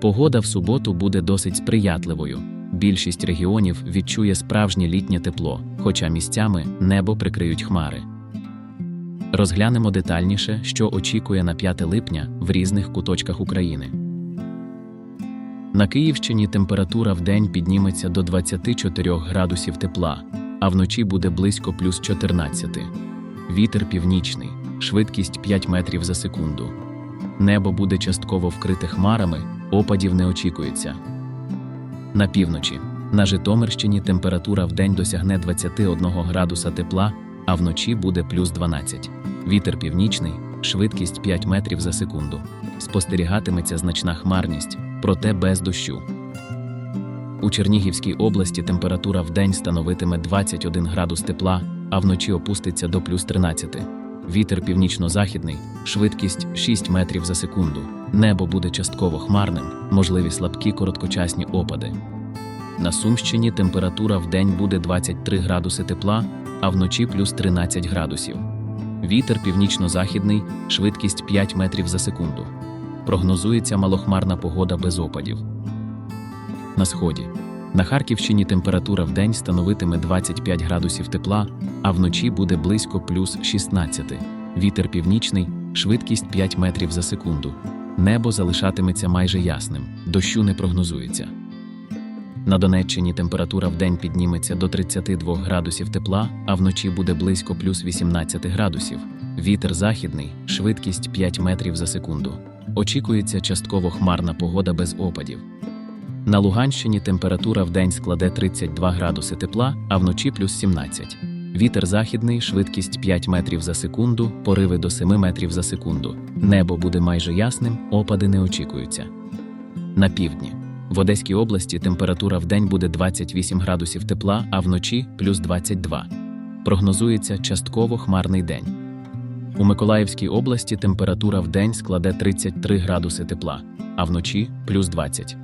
Погода в суботу буде досить сприятливою. Більшість регіонів відчує справжнє літнє тепло, хоча місцями небо прикриють хмари. Розглянемо детальніше, що очікує на 5 липня в різних куточках України. На Київщині температура в день підніметься до 24 градусів тепла, а вночі буде близько плюс 14. Вітер північний, швидкість 5 метрів за секунду. Небо буде частково вкрите хмарами, опадів не очікується. На півночі. На Житомирщині температура в день досягне 21 градуса тепла, а вночі буде плюс 12. Вітер північний, швидкість 5 метрів за секунду. Спостерігатиметься значна хмарність, проте без дощу. У Чернігівській області температура в день становитиме 21 градус тепла, а вночі опуститься до плюс 13. Вітер північно-західний, швидкість 6 метрів за секунду. Небо буде частково хмарним, можливі слабкі короткочасні опади. На Сумщині температура в день буде 23 градуси тепла, а вночі плюс 13 градусів. Вітер північно-західний, швидкість 5 метрів за секунду. Прогнозується малохмарна погода без опадів. На сході. На Харківщині температура в день становитиме 25 градусів тепла, а вночі буде близько плюс 16. Вітер північний, швидкість 5 метрів за секунду. Небо залишатиметься майже ясним, дощу не прогнозується. На Донеччині температура в день підніметься до 32 градусів тепла, а вночі буде близько плюс 18 градусів. Вітер західний, швидкість 5 метрів за секунду. Очікується частково хмарна погода без опадів. На Луганщині температура в день складе 32 градуси тепла, а вночі плюс 17. Вітер західний, швидкість 5 метрів за секунду, пориви до 7 метрів за секунду. Небо буде майже ясним, опади не очікуються. На півдні. В Одеській області температура в день буде 28 градусів тепла, а вночі плюс 22. Прогнозується частково хмарний день. У Миколаївській області температура в день складе 33 градуси тепла, а вночі плюс 20.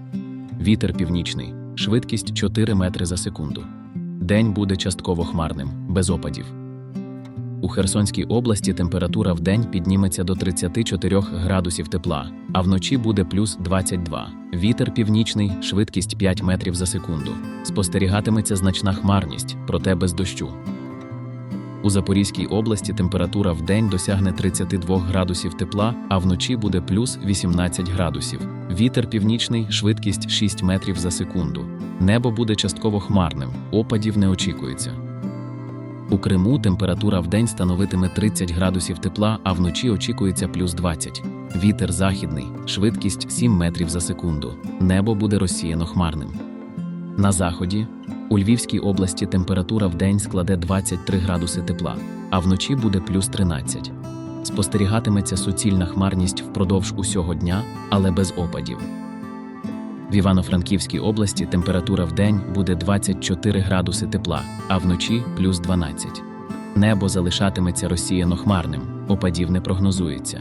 Вітер північний, швидкість 4 метри за секунду. День буде частково хмарним, без опадів. У Херсонській області температура в день підніметься до 34 градусів тепла, а вночі буде плюс 22. Вітер північний, швидкість 5 метрів за секунду. Спостерігатиметься значна хмарність, проте без дощу. У Запорізькій області температура в день досягне 32 градусів тепла, а вночі буде плюс 18 градусів. Вітер північний, швидкість 6 метрів за секунду. Небо буде частково хмарним, опадів не очікується. У Криму температура в день становитиме 30 градусів тепла, а вночі очікується плюс 20. Вітер західний, швидкість 7 метрів за секунду. Небо буде розсіяно хмарним. На заході у Львівській області температура в день складе 23 градуси тепла, а вночі буде плюс 13. Спостерігатиметься суцільна хмарність впродовж усього дня, але без опадів. В Івано-Франківській області температура в день буде 24 градуси тепла, а вночі плюс 12. Небо залишатиметься розсіяно хмарним, опадів не прогнозується.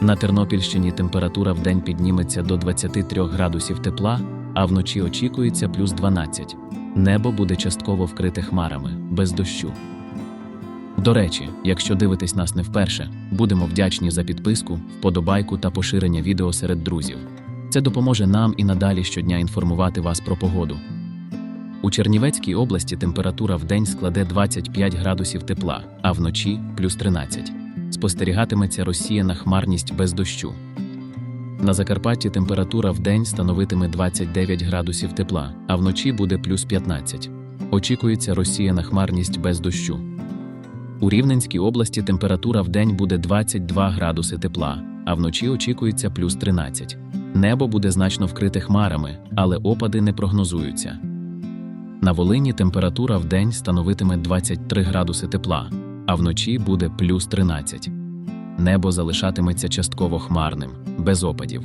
На Тернопільщині температура в день підніметься до 23 градусів тепла, а вночі очікується плюс 12. Небо буде частково вкрите хмарами, без дощу. До речі, якщо дивитесь нас не вперше, будемо вдячні за підписку, вподобайку та поширення відео серед друзів. Це допоможе нам і надалі щодня інформувати вас про погоду. У Чернівецькій області температура в день складе 25 градусів тепла, а вночі плюс 13. Спостерігатиметься розсіяна хмарність без дощу. На Закарпатті температура в день становитиме 29 градусів тепла, а вночі буде плюс 15. Очікується розсіяна хмарність без дощу. У Рівненській області температура в день буде 22 градуси тепла, а вночі очікується плюс 13. Небо буде значно вкрите хмарами, але опади не прогнозуються. На Волині температура в день становитиме 23 градуси тепла, а вночі буде плюс 13. Небо залишатиметься частково хмарним, без опадів.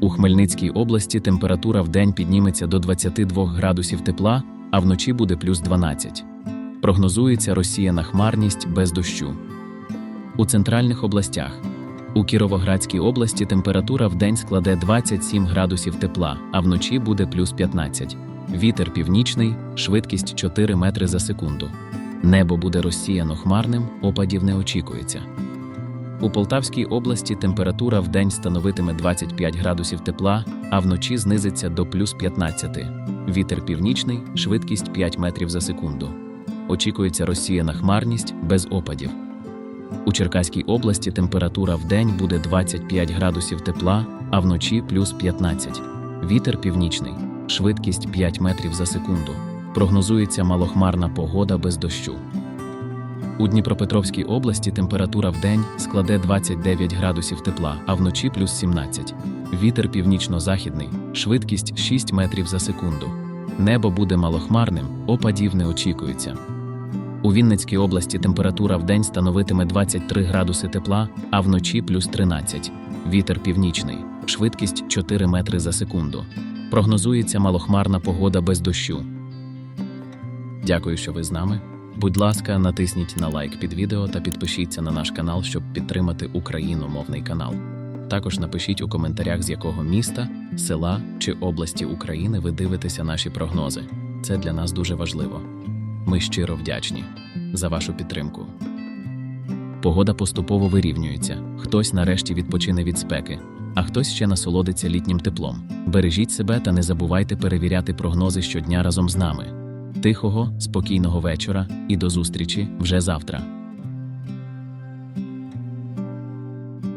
У Хмельницькій області температура в день підніметься до 22 градусів тепла, а вночі буде плюс 12. Прогнозується розсіяна хмарність без дощу. У центральних областях у Кіровоградській області температура в день складе 27 градусів тепла, а вночі буде плюс 15. Вітер північний, швидкість 4 метри за секунду. Небо буде розсіяно хмарним, опадів не очікується. У Полтавській області температура в день становитиме 25 градусів тепла, а вночі знизиться до плюс 15. Вітер північний, швидкість 5 метрів за секунду. Очікується розсіяна хмарність без опадів. У Черкаській області температура в день буде 25 градусів тепла, а вночі плюс 15. Вітер північний, швидкість 5 метрів за секунду. Прогнозується малохмарна погода без дощу. У Дніпропетровській області температура в день складе 29 градусів тепла, а вночі плюс 17. Вітер північно-західний, швидкість 6 метрів за секунду. Небо буде малохмарним, опадів не очікується. У Вінницькій області температура в день становитиме 23 градуси тепла, а вночі плюс 13. Вітер північний, швидкість 4 метри за секунду. Прогнозується малохмарна погода без дощу. Дякую, що ви з нами. Будь ласка, натисніть на лайк під відео та підпишіться на наш канал, щоб підтримати україномовний канал. Також напишіть у коментарях, з якого міста, села чи області України ви дивитеся наші прогнози. Це для нас дуже важливо. Ми щиро вдячні за вашу підтримку. Погода поступово вирівнюється. Хтось нарешті відпочине від спеки, а хтось ще насолодиться літнім теплом. Бережіть себе та не забувайте перевіряти прогнози щодня разом з нами. Тихого, спокійного вечора і до зустрічі вже завтра.